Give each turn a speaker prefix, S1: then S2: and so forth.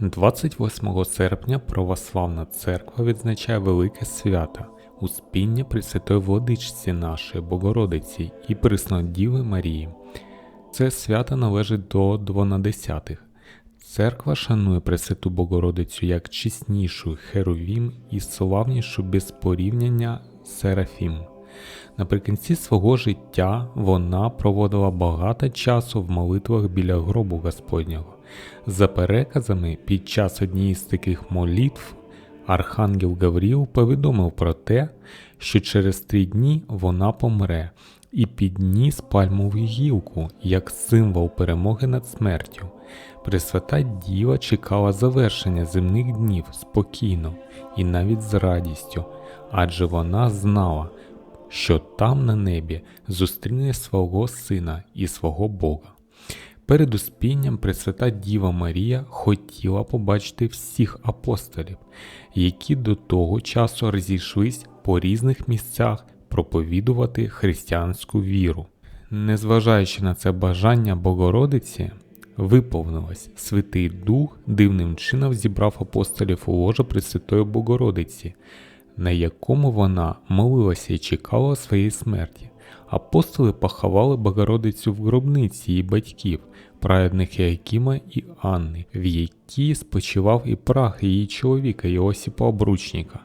S1: 28 серпня Православна Церква відзначає велике свято Успіння Пресвятої Владичці нашої Богородиці і Преснодіви Марії. Це свято належить до двонадесятих. Церква шанує Пресвяту Богородицю як чеснішу Херовім і славнішу без порівняння Серафім. Наприкінці свого життя вона проводила багато часу в молитвах біля гробу Господнього. За переказами, під час однієї з таких молитв Архангел Гавріл повідомив про те, що через три дні вона помре, і підніс пальмову гілку як символ перемоги над смертю. Пресвята Діва чекала завершення земних днів спокійно і навіть з радістю, адже вона знала, що там на небі зустріне свого сина і свого Бога. Перед успінням Пресвята Діва Марія хотіла побачити всіх апостолів, які до того часу розійшлись по різних місцях проповідувати християнську віру. Незважаючи на це бажання Богородиці, виповнилось Святий Дух дивним чином зібрав апостолів у ложа Пресвятої Богородиці, на якому вона молилася і чекала своєї смерті. Апостоли поховали Богородицю в гробниці її батьків, праведних Якіма і Анни, в якій спочивав і прах її чоловіка Йосипа Обручника.